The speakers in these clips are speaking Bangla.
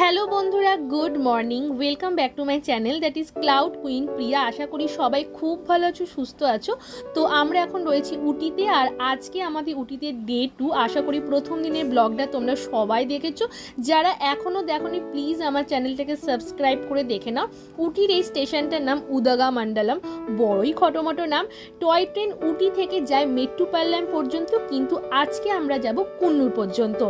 হ্যালো বন্ধুরা, good morning. Welcome back to my channel that is cloud queen Priya আশা করি সবাই খুব ভালো আছো, সুস্থ আছো। তো আমরা এখন রয়েছি উটিতে, আর আজকে আমাদের উটিতে ডে টু আশা করি প্রথম দিনের ব্লগটা তোমরা সবাই দেখেছ। যারা এখনও দেখোনি প্লিজ আমার চ্যানেলটাকে সাবস্ক্রাইব করে দেখে নাও। উটির এই স্টেশনটার নাম উদাগা মণ্ডলম বড়ই খটোমটো নাম। টয় ট্রেন উটি থেকে যায় মেট্টুপাল্লাম পর্যন্ত, কিন্তু আজকে আমরা যাব কুন্নুর পর্যন্ত।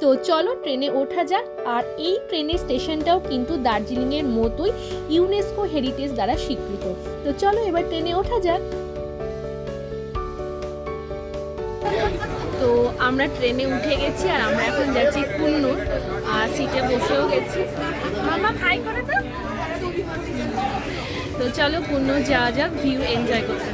তো চলো, ট্রেনে ওঠা যাক, আর এই ট্রেনের স্টেশনটাও কিন্তু দার্জিলিংয়ের মতোই ইউনেস্কো হেরিটেজ দ্বারা স্বীকৃত। তো চলো এবার ট্রেনে ওঠা যাক। তো আমরা ট্রেনে উঠে গেছি আর আমরা এখন যাচ্ছি কুন্নুর আর সিটে বসেও গেছি। মামা হাই করে তো চলো কুন্নুর যাওয়া যাক ভিউ এনজয় করতে।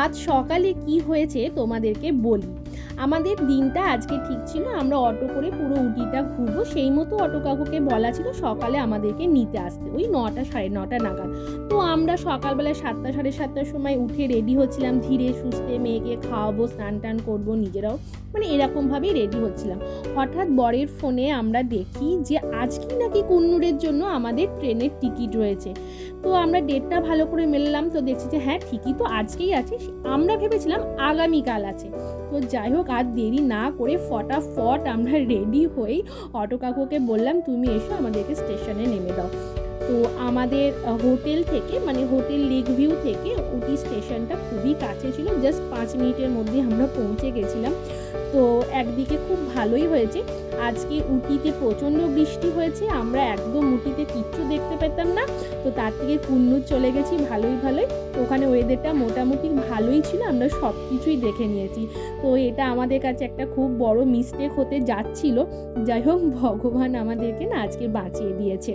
আজ সকালে কি হয়েছে তোমাদেরকে বলি। আমাদের দিনটা আজকে ঠিক ছিল, আমরা অটো করে পুরো উটিটা ঘুরবো। সেই মতো অটো কাকুকে বলা ছিল, সকালে আমাদেরকে নিতে আসতে। ওই নটা সাড়ে নটা নাগাদ। তো আমরা সকালবেলা সাতটা সাড়ে সাতটার সময় উঠে রেডি হচ্ছিলাম। ধীরে সুস্থে মেয়েকে খাওয়াবো, স্নান টান করব, নিজেরাও মানে এরকমভাবেই রেডি হচ্ছিলাম। হঠাৎ বরের ফোনে আমরা দেখি যে, আজকেই নাকি কুন্নুরের জন্য আমাদের ট্রেনের টিকিট রয়েছে। তো আমরা ডেটটা ভালো করে মেললাম, তো দেখছি যে হ্যাঁ ঠিকই তো আজকেই আছে। আমরা ভেবেছিলাম আগামীকাল আছে। তো যাই হোক আর দেরি না করে ফটাফট আমরা রেডি হয়েই অটো কাকুকে বললাম, তুমি এসো, আমাদেরকে স্টেশনে নেমে দাও। তো আমাদের হোটেল থেকে মানে হোটেল লেক ভিউ থেকে উটি স্টেশনটা খুবই কাছে ছিল। জাস্ট পাঁচ মিনিটের মধ্যে আমরা পৌঁছে গেছিলাম। তো একদিকে খুব ভালোই হয়েছে। আজকে উটিতে প্রচণ্ড বৃষ্টি হয়েছে, আমরা একদম উটিতে কিচ্ছু দেখতে পেতাম না। তো তার থেকে কুন্নুর চলে গেছি ভালোই ভালোই। ওখানে ওয়েদারটা মোটামুটি ভালোই ছিল, আমরা সব কিছুই দেখে নিয়েছি। তো এটা আমাদের কাছে একটা খুব বড় মিস্টেক হতে যাচ্ছিল। যাই হোক, ভগবান আমাদেরকে না আজকে বাঁচিয়ে দিয়েছে।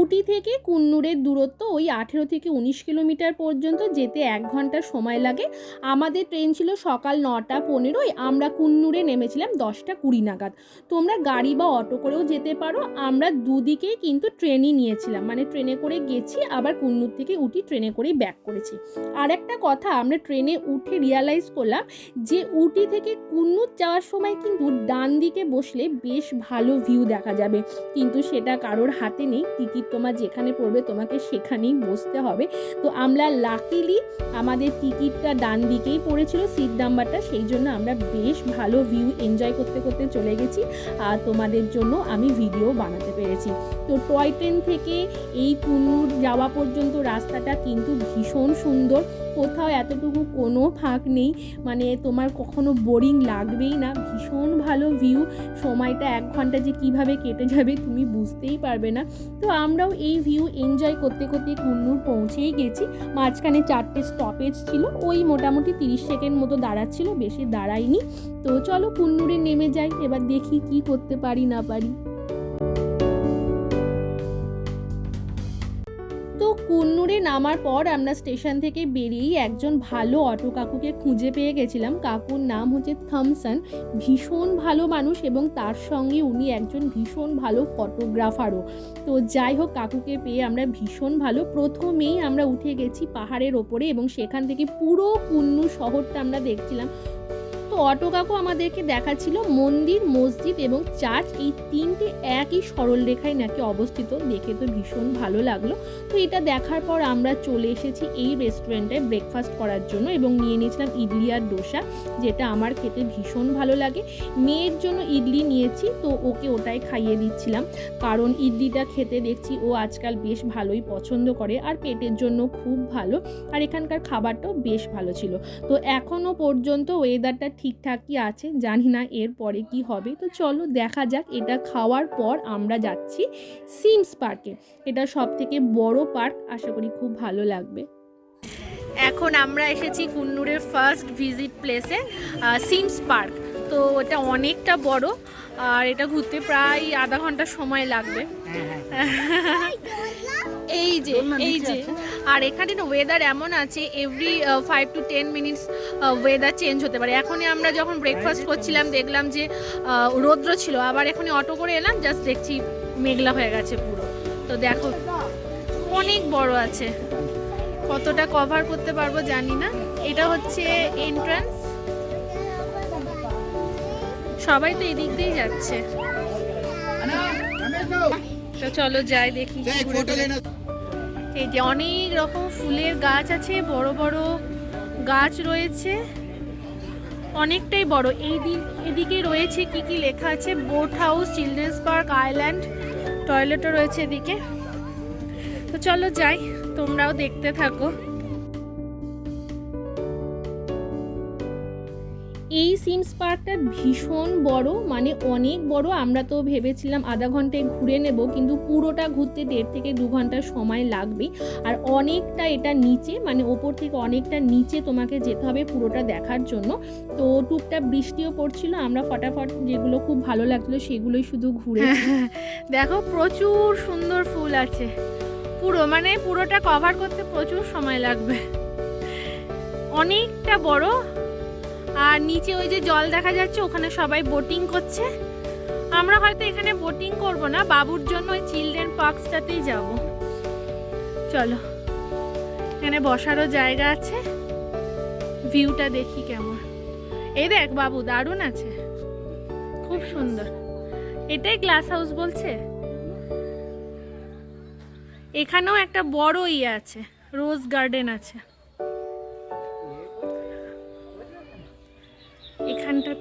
উটি থেকে কুন্নুরের দূরত্ব ওই আঠেরো থেকে উনিশ কিলোমিটার পর্যন্ত যেতে এক ঘণ্টা সময় লাগে। আমাদের ট্রেন ছিল সকাল নটা পনেরোই আমরা কুন্নুরে নেমেছিলাম দশটা কুড়ি নাগাদ। তোমরা গাড়ি বা অটো করেও যেতে পারো, আমরা দুদিকেই কিন্তু ট্রেনই নিয়েছিলাম। মানে ট্রেনে করে গেছি, আবার কুন্নুর থেকে উঠি ট্রেনে করেই ব্যাক করেছি। আর একটা কথা, আমরা ট্রেনে উঠে রিয়ালাইজ করলাম যে উটি থেকে কুন্নুর যাওয়ার সময় কিন্তু ডান দিকে বসলে বেশ ভালো ভিউ দেখা যাবে। কিন্তু সেটা কারোর হাতে নেই, টিকিট তোমার যেখানে পড়বে তোমাকে সেখানেই বসতে হবে। তো আমরা লাকিলি আমাদের টিকিটটা ডান দিকেই পড়েছিল সিট নাম্বারটা সেই জন্য আমরা বেশ ভালো ভিউ এনজয় করতে করতে চলে গেছি। আর তোমাদের জন্য আমি ভিডিও বানাতে পেরেছি। তো টয় ট্রেন থেকে এই কুন্নুর যাওয়া পর্যন্ত রাস্তাটা কিন্তু ভীষণ সুন্দর। কোথাও এতটুকু কোনো ফাঁক নেই। মানে তোমার কখনো বোরিং লাগবেই না। ভীষণ ভালো ভিউ সময়টা এক ঘণ্টা যে কীভাবে কেটে যাবে তুমি বুঝতেই পারবে না। তো আমরাও এই ভিউ এনজয় করতে করতে কুন্নুর পৌঁছেই গেছি। মাঝখানে চারটে স্টপেজ ছিল। ওই মোটামুটি তিরিশ সেকেন্ড মতো দাঁড়াচ্ছিল। বেশি দাঁড়ায়নি তো চলো কুন্নুরে নেমে যাই। এবার দেখি কি করতে পারি না পারি। কুন্নুরে নামার পর আমরা স্টেশন থেকে বেরিয়েই একজন ভালো অটো কাকুকে খুঁজে পেয়ে গেছিলাম। কাকুর নাম হচ্ছে থমসন। ভীষণ ভালো মানুষ এবং তার সঙ্গে উনি একজন ভীষণ ভালো ফটোগ্রাফারও। তো যাই হোক, কাকুকে পেয়ে আমরা ভীষণ ভালো। প্রথমেই আমরা উঠে গেছি পাহাড়ের ওপরে এবং সেখান থেকে পুরো কুন্নু শহরটা আমরা দেখছিলাম। তো অটো কাকু আমাদেরকে দেখাচ্ছিল মন্দির, মসজিদ এবং চার্চ। এই তিনটে একই সরল রেখায় নাকি অবস্থিত। দেখে তো ভীষণ ভালো লাগল। তো এটা দেখার পর আমরা চলে এসেছি এই রেস্টুরেন্টে ব্রেকফাস্ট করার জন্য এবং নিয়ে নিয়েছিলাম ইডলি আর ডোসা যেটা আমার খেতে ভীষণ ভালো লাগে। মেয়ের জন্য ইডলি নিয়েছি, তো ওকে ওটাই খাইয়ে দিচ্ছিলাম। কারণ ইডলিটা খেতে দেখছি ও আজকাল বেশ ভালোই পছন্দ করে আর পেটের জন্য খুব ভালো। আর এখানকার খাবারটাও বেশ ভালো ছিল। তো এখনও পর্যন্ত ওয়েদারটা ঠিকঠাকই আছে জানি না এরপরে কি হবে। তো চলো দেখা যাক এটা খাওয়ার পর আমরা যাচ্ছি সিমস পার্কে। এটা সব থেকে বড় পার্ক আশা করি খুব ভালো লাগবে। এখন আমরা এসেছি কুন্নুরের ফার্স্ট ভিজিট প্লেসে সিমস পার্ক। তো এটা অনেকটা বড় আর এটা ঘুরতে প্রায় আধা ঘণ্টা সময় লাগবে। এই যে এই যে। আর এখানে না ওয়েদার এমন আছে every five to ten minutes weather change হতে পারে। এখনই আমরা যখন ব্রেকফাস্ট করছিলাম দেখলাম যে রৌদ্র ছিল। আবার এখনই অটো করে এলাম জাস্ট দেখছি মেঘলা হয়ে গেছে পুরো। তো দেখো অনেক বড় আছে। কতটা কভার করতে পারব জানি না। এটা হচ্ছে এন্ট্রান্স সবাই তো এদিক দিয়েই যাচ্ছে। তো চলো যাই দেখি। এই যে অনেক রকম ফুলের গাছ আছে, বড় বড় গাছ রয়েছে। অনেকটাই বড়। এই দিক, এদিকে রয়েছে কি কি লেখা আছে? Boat house children's park island টয়লেটও রয়েছে এদিকে। তো চলো যাই, তোমরাও দেখতে থাকো। এই সিমস পার্কটা ভীষণ বড় মানে অনেক বড়। আমরা তো ভেবেছিলাম আধা ঘন্টায় ঘুরে নেব, কিন্তু পুরোটা ঘুরতে দেড় থেকে দু ঘণ্টা সময় লাগবে আর অনেকটা এটা নিচে মানে ওপর থেকে অনেকটা নিচে তোমাকে যেতে হবে পুরোটা দেখার জন্য। তো টুকটাক বৃষ্টিও পড়ছিল, আমরা ফটাফট যেগুলো খুব ভালো লাগছিল সেগুলোই শুধু ঘুরে দেখো প্রচুর সুন্দর ফুল আছে। পুরো মানে পুরোটা কভার করতে প্রচুর সময় লাগবে। অনেকটা বড় আর নিচে ওই যে জল দেখা যাচ্ছে, ওখানে সবাই বোটিং করছে। আমরা হয়তো এখানে বোটিং করব না, বাবুর জন্য ওই চিলড্রেন পার্কসটাতেই যাব। চলো, এখানে বসারও জায়গা আছে। ভিউটা দেখি কেমন। এই দেখ বাবু, দারুণ আছে। খুব সুন্দর। এটাই গ্লাস হাউস বলছে? এখানেও একটা বড় ইয়ে আছে রোজ গার্ডেন আছে।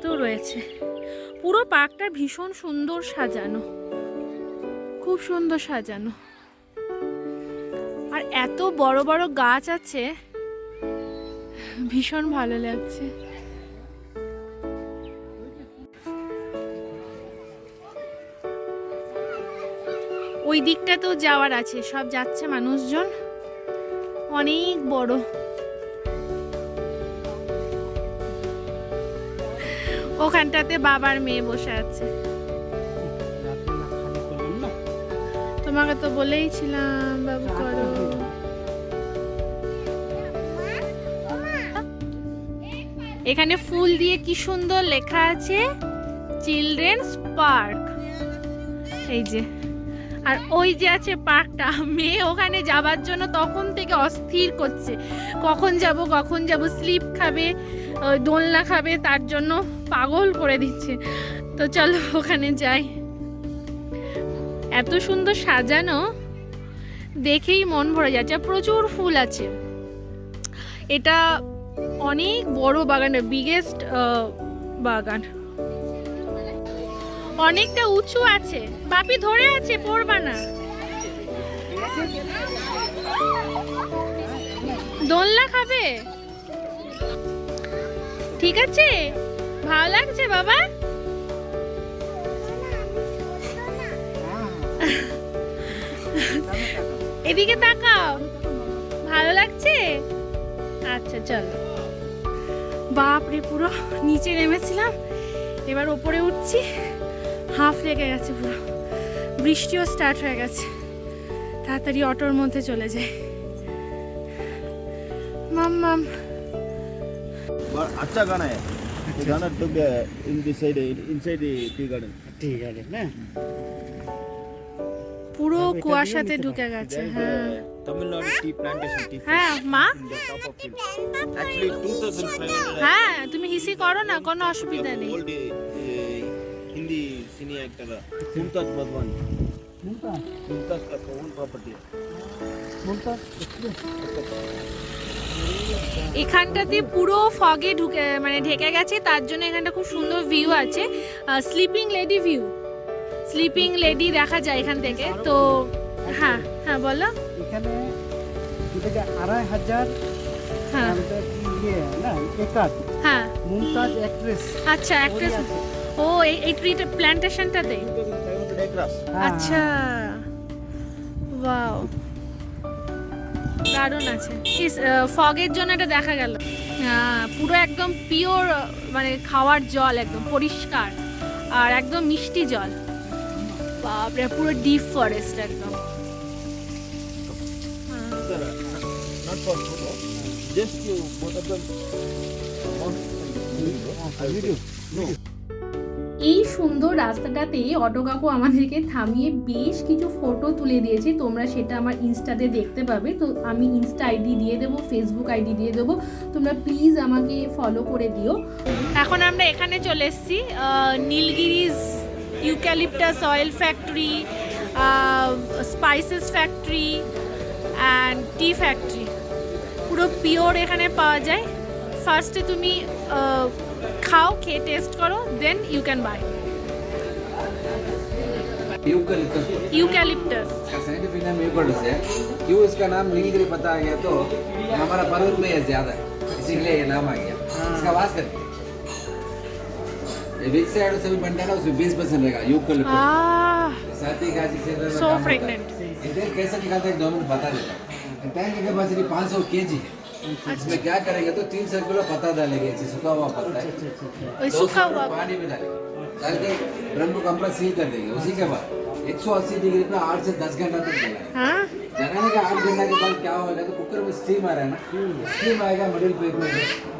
এখানটাতেও রয়েছে। পুরো পার্কটা ভীষণ সুন্দর সাজানো। খুব সুন্দর সাজানো। আর এত বড় বড় গাছ আছে, ভীষণ ভালো লাগছে। ওই দিকটাতেও যাওয়ার আছে, সব যাচ্ছে মানুষজন। অনেক বড়। ওখানটাতে বাবার মেয়ে বসে আছে। তোমাকে তো বলেইছিলাম, বাবু করো। এখানে ফুল দিয়ে কি সুন্দর লেখা আছে, চিলড্রেন্স পার্ক। এই যে। আর ওই যে আছে পার্কটা, মেয়ে ওখানে যাবার জন্য তখন থেকে অস্থির করছে। কখন যাব কখন যাব, স্লিপ খাবে দোলনা খাবে, তার জন্য পাগল করে দিচ্ছে। তো চলো ওখানে যাই। এত সুন্দর সাজানো, দেখেই মন ভরে যাচ্ছে। প্রচুর ফুল আছে। এটা অনেক বড় বাগান বিগেস্ট বাগান। অনেকটা উঁচু আছে। বাপি ধরে আছে, পড়বা না। দোলনা খাবে? ঠিক আছে? ভালো লাগছে বাবা? এদিকে তাকাও। ভালো লাগছে? আচ্ছা চলো। বাপরে, পুরো নিচে নেমেছিলাম। এবার ওপরে উঠছি। হাফ লেগে গেছে পুরো। বৃষ্টিও স্টার্ট হয়ে গেছে। তাড়াতাড়ি অটোর মধ্যে চলে যায় মাম মাম। আচ্ছা in the tea garden tea garden না? পুরো কুয়াশাতে ঢুকে গেছে হ্যাঁ। হ্যাঁ মা? হ্যাঁ তুমি হিসি করো না কোনো অসুবিধা নেই। Hindi cine actor Mumtaz Badwan. Mumtaz Mumtaz का property. মুমতাজ এখানটাতে পুরো ফগে ঢুকে মানে ঢেকে গেছে তার জন্য এখানটা খুব সুন্দর ভিউ আছে। Sleeping lady view sleeping lady দেখা যায় এখান থেকে তো হ্যাঁ হ্যাঁ বলো। এখানে আড়াই হাজার হ্যাঁ। ইয়ে হ্যাঁ। মুমতাজ অ্যাক্ট্রেস আচ্ছা অ্যাক্ট্রেস ও এই এই ট্রিটা প্ল্যান্টেশনটাতে আচ্ছা। ওয়াও দারুণ আছে। ফগের জন্য এটা দেখা গেল। হ্যাঁ পুরো একদম পিওর মানে খাওয়ার জল একদম পরিষ্কার আর একদম মিষ্টি জল। বাপরে পুরো ডিপ ফরেস্ট একদম। হ্যাঁ। Just you both of them. on- I will video No. এই সুন্দর রাস্তাটাতে অটো কাকু আমাদেরকে থামিয়ে বেশ কিছু ফটো তুলে দিয়েছে। তোমরা সেটা আমার ইনস্টাতে দেখতে পাবে। তো আমি ইনস্টা আইডি দিয়ে দেবো ফেসবুক আইডি দিয়ে দেবো। তোমরা প্লিজ আমাকে ফলো করে দিও। এখন আমরা এখানে চলে এসেছি Nilgiris eucalyptus oil factory spices factory and tea factory পুরো পিওর এখানে পাওয়া যায়। ফার্স্টে তুমি খাও খেয়ে টেস্ট করো then you can buy eucalyptus eucalyptus का साइंटिफिक नाम यूकलिप्टस है क्यों इसका नाम नीलगिरी पता आ गया तो हमारा पर्वत में ये ज्यादा है इसीलिए ये नाम आ गया इसका आवाज करके ये बीच साइड से भी बनता है ना उसमें बीस परसेंट रहेगा यूकलिप्टस আহ साथी गाजी से Ah, So fragrant. इधर कैसे निकालते हैं दो मिनट बता देता हूँ टैंक के पास पाँच सौ के जी है इसमें क्या करेंगे तो तीन सौ किलो पत्ता डालेंगे सूखा हुआ पत्ता है। अच्छा, अच्छा, अच्छा। सूखा हुआ पानी में डालेंगे। डाल के ड्रम को कमरा सील कर देंगे उसी के बाद एक सौ अस्सी डिग्री पे आठ से दस घंटा तक जलाने का आठ घंटा के बाद क्या होगा तो कुकर में स्टीम आ रहा है ना स्टीम आएगा मिडिल पेट में।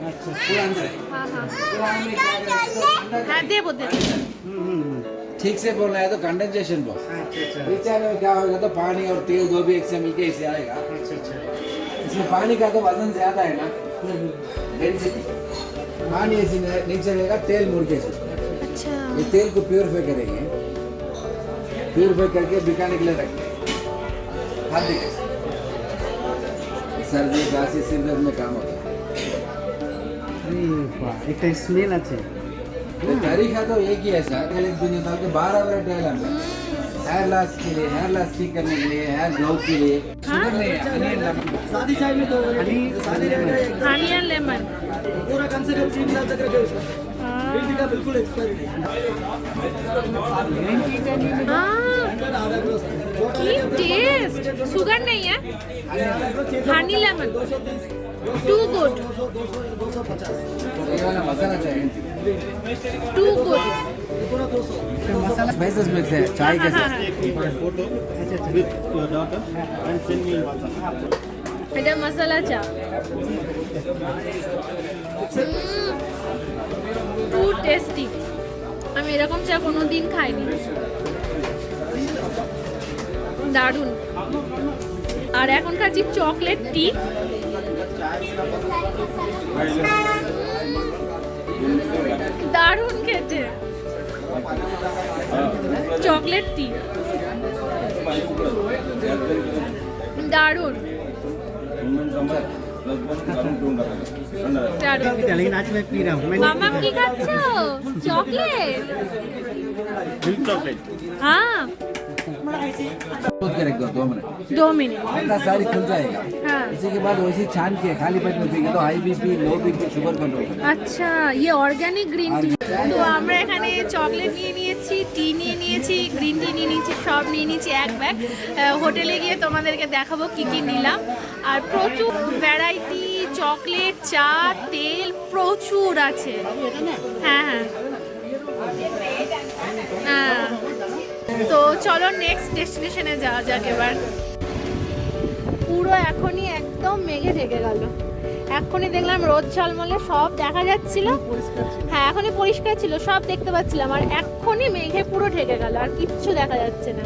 पूरा अंदर तो हम्म, हम्म, हम्म। ठीक से बोलना है तो कंडेंसेशन बहुत नीचे में क्या होगा तो पानी और तेल जो भी एक से मिलके इसे आएगा। जी पानी का तो वज़न ज़्यादा है ना? डेंसिटी पानी ऐसी नीचे रहेगा तेल मुर्गे से अच्छा। ये तेल को प्योरीफाई करेंगे। प्योरीफाई करके बिकाने के लिए रखते हैं खाद्य के। सर्दी खांसी सिर दर्द में काम होता है। एक स्मेल अच्छे तरीका तो एक ही है सर तो बारह बारह ट्रायल हम हेयर लॉस के लिए हेयर लॉस ठीक करने के लिए हेयर ग्रोथ के लिए। सादी चाय में दो हनी लेमन। पूरा कम से कम तीन साल तक रखे बिल्कुल टेस्ट शुगर नहीं है। Honey lemon. Too good too good honey lemon two good ये वाला मसाला चाहिए টু গুড मसाला स्पाइसेस मिक्स है चाय के হ্যাঁ साथ হ্যাঁ Take one photo with your daughter and send me in WhatsApp. এটা মশলা চা টু টেস্টি আমি এরকম চা কোনো দিন খাইনি দারুণ আর এখন খাচ্ছি চকলেট টি দারুণ খেতে Chocolate tea. দারুণ। কি খাচ্ছ? চকলেট? চকলেট। হ্যাঁ। सोच के रख दो दो मिनट दो मिनट इतना सारी खुल जाएगा हाँ इसी के बाद वैसे छान के खाली पेट में पिएंगे तो high BP low BP sugar control আচ্ছা ইয়ে অর্গানিক গ্রিন টি তো আমরা এখানে চকলেট নিয়ে নিয়েছি টি নিয়ে নিয়েছি গ্রিন টি নিয়ে নিয়েছি সব নিয়ে নিয়েছি এক ব্যাগ হোটেলে গিয়ে তোমাদেরকে দেখাবো কি কি নিলাম আর প্রচুর ভ্যারাইটি চকলেট চা তেল প্রচুর আছে হ্যাঁ হ্যাঁ হ্যাঁ তো চলো নেক্সট ডেস্টিনেশনে যাওয়া যাক এবার। পুরো এখনই একদম মেঘে ঢেকে গেল। এখনই দেখলাম রোদ ঝলমলে সব দেখা যাচ্ছিল। হ্যাঁ এখনই পরিষ্কার ছিল সব দেখতে পাচ্ছিলাম। আর এখনই মেঘে পুরো ঢেকে গেল আর কিচ্ছু দেখা যাচ্ছে না।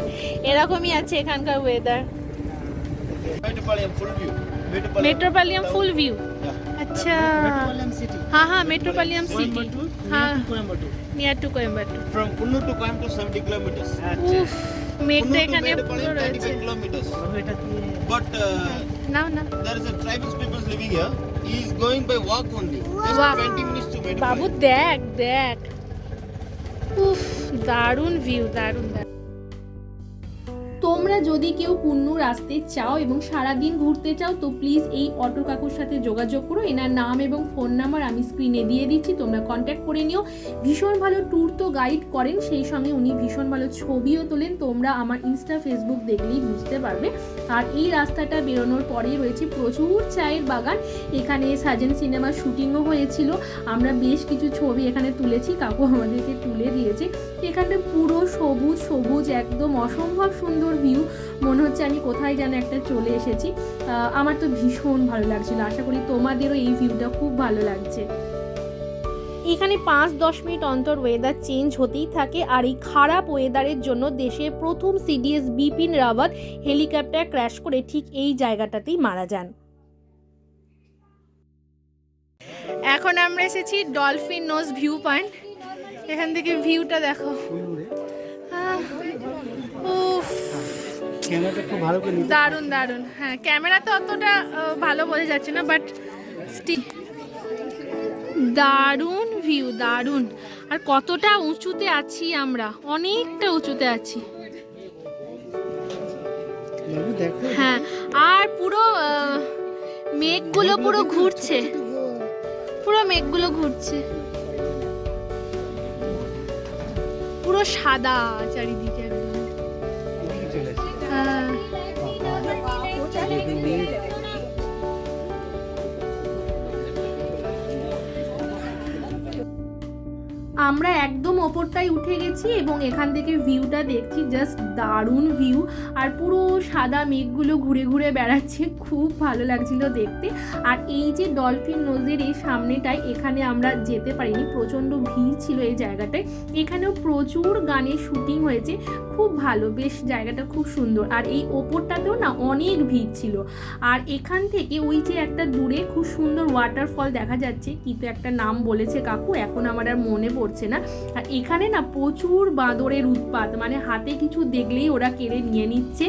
এরকমই আছে এখানকার ওয়েদার. মেট্রোপলিয়াম ফুল ভিউ আচ্ছা। হ্যাঁ হ্যাঁ মেট্রোপলিয়াম সিটি হ্যাঁ. Near to Coimbatore From Kunnur to Coimbatore, 70 kilometers. উফ মেঘটা Kunnur to এখানে পুরো Metropolitan, রয়েছে 35 kilometers. এটা দিয়ে But uh, নাও না there is a tribal people living here. He is going by walk only. Just Wow. 20 minutes to Babu Metropolitan. দেখ দেখ উফ দারুণ ভিউ দারুণ দারুণ তোমরা যদি কেউ কুন্নুর আসতে চাও এবং সারা দিন ঘুরতে চাও, তো প্লিজ এই অটো কাকুর সাথে যোগাযোগ করো। এনার নাম এবং ফোন নাম্বার আমি স্ক্রিনে দিয়ে দিচ্ছি, তোমরা কন্ট্যাক্ট করে নিও। ভীষণ ভালো ট্যুর তো গাইড করেন, সেই সঙ্গে উনি ভীষণ ভালো ছবিও তোলেন। তোমরা আমার ইনস্টা ফেসবুক দেখলেই বুঝতে পারবে। আর এই রাস্তাটা বেরোনোর পরেই রয়েছে প্রচুর চায়ের বাগান। এখানে সাজেন সিনেমার শুটিংও হয়েছিল। আমরা বেশ কিছু ছবি এখানে তুলেছি, কাকু আমাদেরকে তুলে দিয়েছে। এখানটা পুরো সবুজ সবুজ, একদম অসম্ভব সুন্দর ভিউ মনে হচ্ছে আমি কোথায় যেন একটা চলে এসেছি। আমার তো ভীষণ ভালো লাগছিল। আশা করি তোমাদেরও এই ভিউটা খুব ভালো লাগছে। এখানে পাঁচ দশ মিনিট অন্তর ওয়েদার চেঞ্জ হতেই থাকে। আর এই খারাপ ওয়েদারের জন্য দেশের প্রথম CDS Bipin Rawat helicopter crash করে ঠিক এই জায়গাটাতেই মারা যান। এখন আমরা এসেছি ডলফিন নোজ ভিউ পয়েন্ট এখান থেকে ভিউটা দেখো। আহ, উফ। ক্যামেরাটা খুব ভালো করে দারুণ দারুণ। হ্যাঁ ক্যামেরাতে অতটা ভালো বোঝা যাচ্ছে না বাট স্টিল দারুণ ভিউ দারুণ। আর কতটা উঁচুতে আছি আমরা? অনেকটা উঁচুতে আছি। হ্যাঁ আর পুরো মেঘগুলো পুরো ঘুরছে। পুরো মেঘগুলো ঘুরছে। পুরো সাদা চারিদিকে একদম। চলে আমরা একদম ওপরটায় উঠে গেছি এবং এখান থেকে ভিউটা দেখছি জাস্ট দারুণ ভিউ আর পুরো সাদা মেঘগুলো ঘুরে ঘুরে বেড়াচ্ছে, খুব ভালো লাগছিল দেখতে। আর এই যে ডলফিন নোজের এই সামনেটায়, এখানে আমরা যেতে পারিনি, প্রচণ্ড ভিড় ছিল এই জায়গাটায়। এখানেও প্রচুর গানের শুটিং হয়েছে, খুব ভালো, বেশ জায়গাটা খুব সুন্দর। আর এই ওপরটাতেও না অনেক ভিড় ছিল। আর এখান থেকে ওই যে একটা দূরে খুব সুন্দর ওয়াটারফল দেখা যাচ্ছে কিন্তু একটা নাম বলেছে কাকু, এখন আমার আর মনে পড়ছে না। আর এখানে না প্রচুর বাঁদরের উৎপাত মানে হাতে কিছু দেখলেই ওরা কেড়ে নিয়ে নিচ্ছে।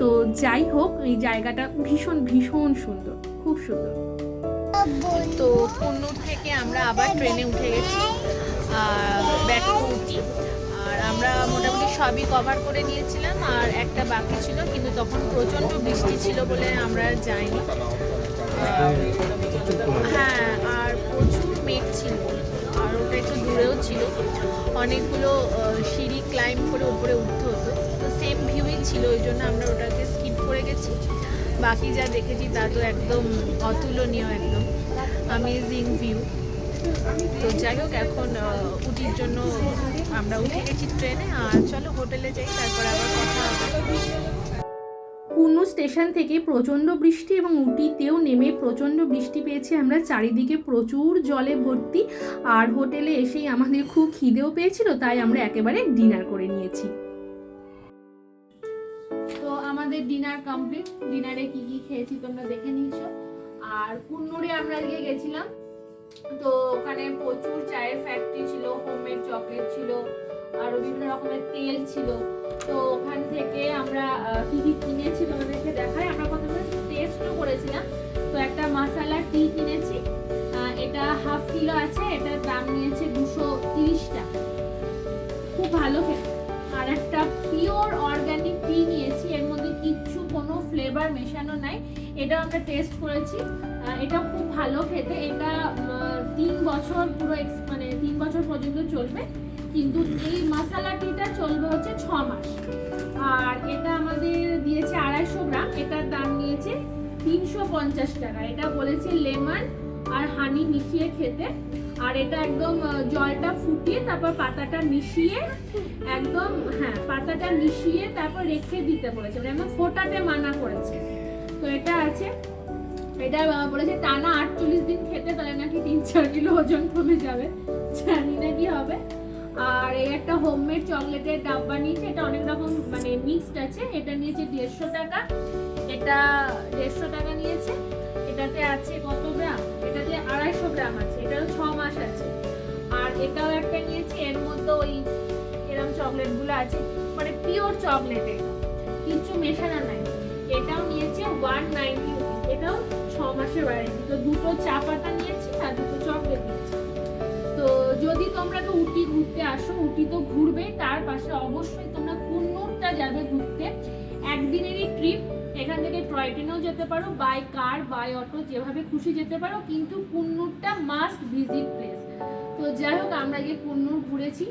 তো যাই হোক এই জায়গাটা ভীষণ ভীষণ সুন্দর খুব সুন্দর। তো কুন্নুর থেকে আমরা আবার ট্রেনে উঠে গেছি ব্যাক টু উটি আর আমরা মোটামুটি সবই কভার করে নিয়েছিলাম আর একটা বাকি ছিল কিন্তু তখন প্রচণ্ড বৃষ্টি ছিল বলে আমরা আর যাইনি। হ্যাঁ আর প্রচুর মেঘ ছিল। একটু দূরেও ছিল। অনেকগুলো সিঁড়ি ক্লাইম্ব করে উপরে উঠতে হতো। তো সেম ভিউই ছিল, ওই জন্য আমরা ওটাকে স্কিপ করে গেছি। বাকি যা দেখেছি তা তো একদম অতুলনীয় একদম। আমেজিং ভিউ তো যাই হোক, এখন উটির জন্য আমরা উঠে গেছি ট্রেনে আর চলো হোটেলে যাই, তারপর আবার কথা হবে। কুন্নু স্টেশন থেকে প্রচণ্ড বৃষ্টি এবং উটিতেও নেমে প্রচণ্ড বৃষ্টি পেয়েছি। আমরা চারিদিকে প্রচুর জলে ভর্তি আর হোটেলে এসেই আমাদের খুব খিদেও পেয়েছিল, তাই আমরা একেবারে ডিনার করে নিয়েছি। তো আমাদের ডিনার কমপ্লিট। ডিনারে কি কি খেয়েছি তোমরা দেখে নিয়েছো। আর কুন্নুরে আমরা আজকে গেছিলাম। তো ওখানে প্রচুর চায়ের ফ্যাক্টরি ছিল হোমমেড চকলেট ছিল, আরও বিভিন্ন রকমের তেল ছিল। তো ওখান থেকে আমরা কি কি কিনেছি তোমাদেরকে দেখাই। আমরা প্রথমে টেস্টও করেছিলাম। তো একটা মশালা টি কিনেছি। এটা হাফ কিলো আছে, এটার দাম নিয়েছে দুশো তিরিশ টাকা। খুব ভালো খেতে। আর একটা পিওর অর্গানিক টি নিয়েছি, এর মধ্যে কিচ্ছু কোনো ফ্লেভার মেশানো নাই। এটাও আমরা টেস্ট করেছি। এটা খুব ভালো খেতে। এটা তিন বছর পুরো মানে তিন বছর পর্যন্ত চলবে। কিন্তু এই মশালা টিটা চলবে হচ্ছে ছ মাস। আর এটা আমাদের দিয়েছে আড়াইশো গ্রাম, এটার দাম নিয়েছে তিনশো পঞ্চাশ টাকা। এটা বলেছে লেমন আর হানি মিশিয়ে খেতে। আর এটা একদম জলটা ফুটিয়ে তারপর পাতাটা মিশিয়ে একদম হ্যাঁ পাতাটা মিশিয়ে তারপর রেখে দিতে বলেছে। মানে একদম ফোটাতে মানা করেছে। তো এটা আছে। এটা বলেছে টানা আটচল্লিশ দিন খেতে তাহলে নাকি তিন চার কিলো ওজন কমে যাবে। জানি না কি হবে। আর এই একটা হোমমেড চকলেটের ডাব্বা নিয়েছে এটা অনেক রকম মানে মিক্সড আছে। এটা নিয়েছে দেড়শো টাকা। এটা দেড়শো টাকা নিয়েছে। এটাতে আছে কত গ্রাম? এটাতে আড়াইশো গ্রাম আছে। এটারও ছ মাস আছে। আর এটাও একটা নিয়েছি। এর মধ্যে ওই এরকম চকলেটগুলো আছে। মানে পিওর চকলেট এটা কিছু মেশানো নাই। এটাও নিয়েছে ওয়ান নাইনটি এটাও ছ মাসের ওয়ারেন্টি তো দুটো চা পাতা নিয়েছি আর দুটো তো যদি তোমরা তো উটি ঘুরতে আসো, উটি তো ঘুরবে, তার পাশে অবশ্যই তোমরা কুন্নুরটা যাবে ঘুরতে। একদিনেরই ট্রিপ এখান থেকে টয় ট্রেনেও যেতে পারো বাই কার বাই অটো যেভাবে খুশি যেতে পারো, কিন্তু কুন্নুরটা মাস্ট ভিজিট প্লেস তো যাই হোক, আমরা গিয়ে কুন্নুর ঘুরেছি।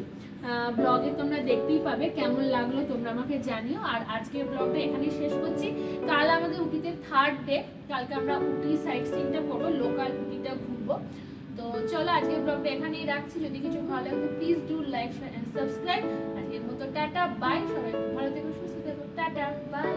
ব্লগে তোমরা দেখতেই পাবে, কেমন লাগল তোমরা আমাকে জানিও। আর আজকের ব্লগটা এখানেই শেষ করছি। কাল আমাদের উটিতে থার্ড ডে কালকে আমরা উটি সাইড সিনটা করব লোকাল উটিটা ঘুরবো। তো চলো আজকের ব্লগটা এখানেই রাখছি। যদি কিছু ভালো লাগে please do like share and subscribe আজকের মতো টাটা বাই সবাই। ভালো থেকো, সুস্থ থেকো। Tata bye